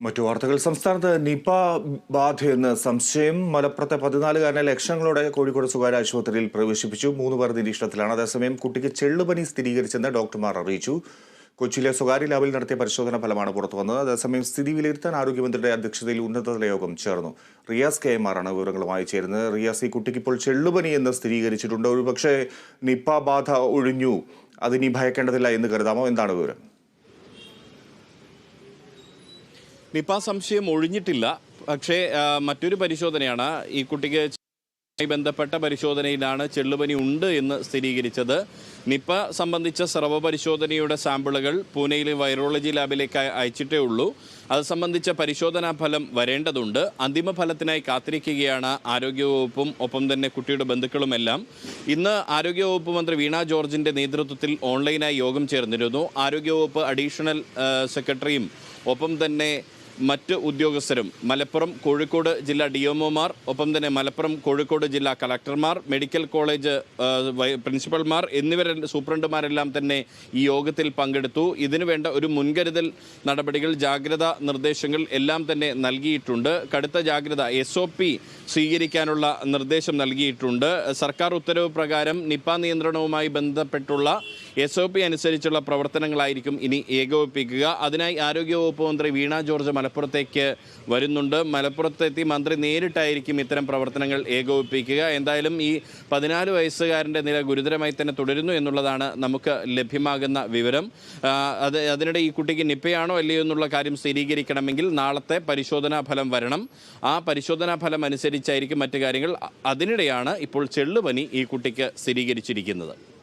മറ്റു വാർത്തകൾ. സംസ്ഥാനത്ത് നിപ ബാധയെന്ന് സംശയം മലപ്പുറത്തെ പതിനാലുകാരനെ ലക്ഷങ്ങളോടെ കോഴിക്കോട് സ്വകാര്യ ആശുപത്രിയിൽ പ്രവേശിപ്പിച്ചു. മൂന്ന് പേർ നിരീക്ഷണത്തിലാണ്. അതേസമയം കുട്ടിക്ക് ചെള്ളുപനി സ്ഥിരീകരിച്ചെന്ന് ഡോക്ടർമാർ അറിയിച്ചു. കൊച്ചിയിലെ സ്വകാര്യ ലാബിൽ നടത്തിയ പരിശോധന ഫലമാണ് പുറത്തു വന്നത്. അതേസമയം സ്ഥിതി വിലയിരുത്താൻ ആരോഗ്യമന്ത്രിയുടെ അധ്യക്ഷതയിൽ ഉന്നതതല യോഗം ചേർന്നു. റിയാസ് കെ എം ആറാണ് വിവരങ്ങളുമായി ചേരുന്നത്. റിയാസ് ഈ കുട്ടിക്ക് ഇപ്പോൾ ചെള്ളുപനി എന്ന് സ്ഥിരീകരിച്ചിട്ടുണ്ട്. ഒരുപക്ഷെ നിപ ബാധ ഒഴിഞ്ഞു. അതിനി ഭയക്കേണ്ടതില്ല എന്ന് കരുതാമോ? എന്താണ് വിവരം? നിപ സംശയം ഒഴിഞ്ഞിട്ടില്ല. പക്ഷേ മറ്റൊരു പരിശോധനയാണ്. ഈ കുട്ടിക്ക് ബന്ധപ്പെട്ട പരിശോധനയിലാണ് ചെള്ളുപനി ഉണ്ട് എന്ന് സ്ഥിരീകരിച്ചത്. നിപ സംബന്ധിച്ച സ്രവ പരിശോധനയുടെ സാമ്പിളുകൾ പൂനെയിലെ വൈറോളജി ലാബിലേക്ക് അയ- അയച്ചിട്ടേ ഉള്ളൂ. അത് സംബന്ധിച്ച പരിശോധനാ ഫലം വരേണ്ടതുണ്ട്. അന്തിമ ഫലത്തിനായി കാത്തിരിക്കുകയാണ് ആരോഗ്യവകുപ്പും ഒപ്പം തന്നെ കുട്ടിയുടെ ബന്ധുക്കളുമെല്ലാം. ഇന്ന് ആരോഗ്യവകുപ്പ് മന്ത്രി വീണ ജോർജിന്റെ നേതൃത്വത്തിൽ ഓൺലൈനായി യോഗം ചേർന്നിരുന്നു. ആരോഗ്യവകുപ്പ് അഡീഷണൽ സെക്രട്ടറിയും ഒപ്പം തന്നെ മറ്റ് ഉദ്യോഗസ്ഥരും മലപ്പുറം കോഴിക്കോട് ജില്ലാ ഡി എംഒമാർ ഒപ്പം തന്നെ മലപ്പുറം കോഴിക്കോട് ജില്ലാ കളക്ടർമാർ മെഡിക്കൽ കോളേജ് പ്രിൻസിപ്പൽമാർ എന്നിവരെ സൂപ്രണ്ടുമാരെല്ലാം തന്നെ ഈ യോഗത്തിൽ പങ്കെടുത്തു. ഇതിനുവേണ്ട ഒരു മുൻകരുതൽ നടപടികൾ ജാഗ്രതാ നിർദ്ദേശങ്ങൾ എല്ലാം തന്നെ നൽകിയിട്ടുണ്ട്. കടുത്ത ജാഗ്രത എസ് ഒ പി സ്വീകരിക്കാനുള്ള നിർദ്ദേശം നൽകിയിട്ടുണ്ട്. സർക്കാർ ഉത്തരവ് പ്രകാരം നിപ നിയന്ത്രണവുമായി ബന്ധപ്പെട്ടുള്ള എസ് ഒ പി അനുസരിച്ചുള്ള പ്രവർത്തനങ്ങളായിരിക്കും ഇനി ഏകോപിപ്പിക്കുക. അതിനായി ആരോഗ്യവകുപ്പ് മന്ത്രി വീണ ജോർജ് മലപ്പുറത്തേക്ക് വരുന്നുണ്ട്. മലപ്പുറത്തെത്തി മന്ത്രി നേരിട്ടായിരിക്കും ഇത്തരം പ്രവർത്തനങ്ങൾ ഏകോപിപ്പിക്കുക. എന്തായാലും ഈ പതിനാല് വയസ്സുകാരന്റെ നില ഗുരുതരമായി തന്നെ തുടരുന്നു എന്നുള്ളതാണ് നമുക്ക് ലഭ്യമാകുന്ന വിവരം. അത് അതിനിടെ ഈ കുട്ടിക്ക് നിപ്പയാണോ അല്ലയോ എന്നുള്ള കാര്യം സ്ഥിരീകരിക്കണമെങ്കിൽ നാളത്തെ പരിശോധനാ ഫലം വരണം. ആ പരിശോധനാ ഫലം അനുസരിച്ചായിരിക്കും മറ്റു കാര്യങ്ങൾ. അതിനിടെയാണ് ഇപ്പോൾ ചെള്ളുപനി ഈ കുട്ടിക്ക് സ്ഥിരീകരിച്ചിരിക്കുന്നത്.